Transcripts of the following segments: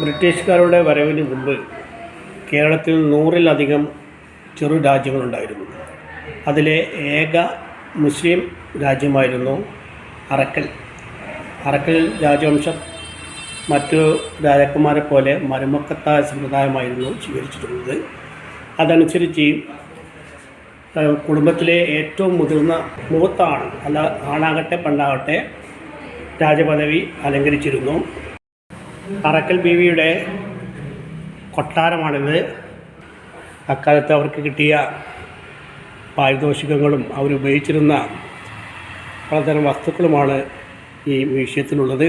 ബ്രിട്ടീഷുകാരുടെ വരവിന് മുമ്പ് കേരളത്തിൽ നൂറിലധികം ചെറു രാജ്യങ്ങളുണ്ടായിരുന്നു. അതിലെ ഏക മുസ്ലിം രാജ്യമായിരുന്നു അറക്കൽ. അറക്കൽ രാജവംശം മറ്റു രാജാക്കന്മാരെ പോലെ മരുമക്കത്തായ സമ്പ്രദായമായിരുന്നു സ്വീകരിച്ചിരുന്നത് അതനുസരിച്ച് കുടുംബത്തിലെ ഏറ്റവും മുതിർന്ന മുഖത്താണ് അല്ല ആണാകട്ടെ പെണ്ണാകട്ടെ രാജപദവി അലങ്കരിച്ചിരുന്നു. അറക്കൽ ബീവിയുടെ കൊട്ടാരമാണിത്. അക്കാലത്ത് അവർക്ക് കിട്ടിയ പാരിതോഷികങ്ങളും അവരുപയോഗിച്ചിരുന്ന പലതരം വസ്തുക്കളുമാണ് ഈ മ്യൂസിയത്തിലുള്ളത്.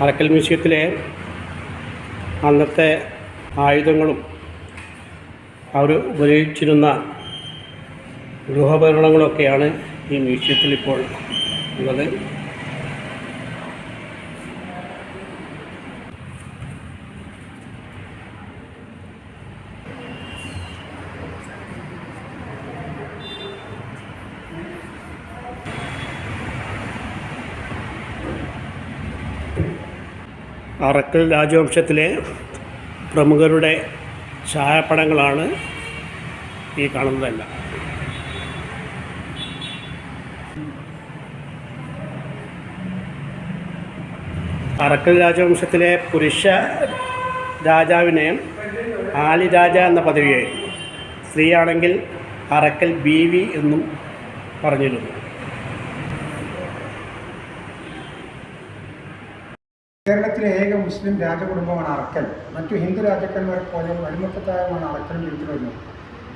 അറക്കൽ മ്യൂസിയത്തിലെ അന്നത്തെ ആയുധങ്ങളും അവർ ഉപയോഗിച്ചിരുന്ന ഗൃഹോപകരണങ്ങളൊക്കെയാണ് ഈ മ്യൂസിയത്തിൽ ഇപ്പോൾ ഉള്ളത്. അറക്കൽ രാജവംശത്തിലെ പ്രമുഖരുടെ ഛായാപ്പടങ്ങളാണ് ഈ കാണുന്നതെല്ലാം. അറക്കൽ രാജവംശത്തിലെ പുരുഷ രാജാവിനെ ആലി രാജ എന്ന പദവിയായിരുന്നു. സ്ത്രീയാണെങ്കിൽ അറക്കൽ ബീവി എന്നും പറഞ്ഞിരുന്നു. കേരളത്തിലെ ഏക മുസ്ലിം രാജകുടുംബമാണ് അറക്കൽ. മറ്റു ഹിന്ദു രാജാക്കന്മാരെ പോലെ അടിമത്തത്തായമാണ് അറക്കൽ വിളിച്ചു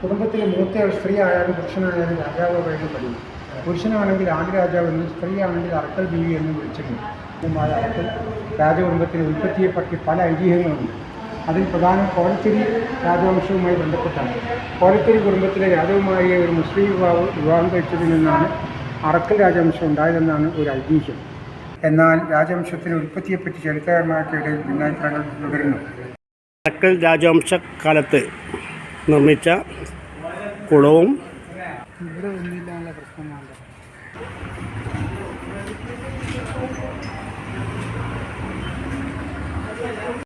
കുടുംബത്തിലെ മൂത്ത സ്ത്രീ ആയാലും പുരുഷനായാലും രാജാവ് പറയുന്ന പതിവ്. പുരുഷനാണെങ്കിൽ ആദിരാജാവെന്നും സ്ത്രീയാണെങ്കിൽ അറക്കൽ ബീവി എന്നും വിളിച്ചിരുന്നു. അറക്കൽ രാജകുടുംബത്തിന്റെ ഉൽപ്പത്തിയെപ്പറ്റി പല ഐതിഹ്യങ്ങളുണ്ട്. അതിൽ പ്രധാനം കോഴച്ചേരി രാജവംശവുമായി ബന്ധപ്പെട്ടാണ്. കോഴച്ചേരി കുടുംബത്തിലെ രാജകുമാരിയെ ഒരു മുസ്ലിം യുവാവ് വിവാഹം കഴിച്ചതിൽ നിന്നാണ് അറക്കൽ രാജവംശം ഉണ്ടായതെന്നാണ് ഒരു ഐതിഹ്യം. എന്നാൽ രാജവംശത്തിന് ഉൽപ്പത്തിയെപ്പറ്റി ചരിത്രകാരന്മാർക്ക് ഇടയിൽ ഭിന്നാഭിപ്രായങ്ങൾ തുടരുന്നു. തക്കൽ രാജവംശ കാലത്ത് നിർമ്മിച്ച കുളവും ഇവിടെ ഒന്നുമില്ലാനുള്ള പ്രശ്നമാണ്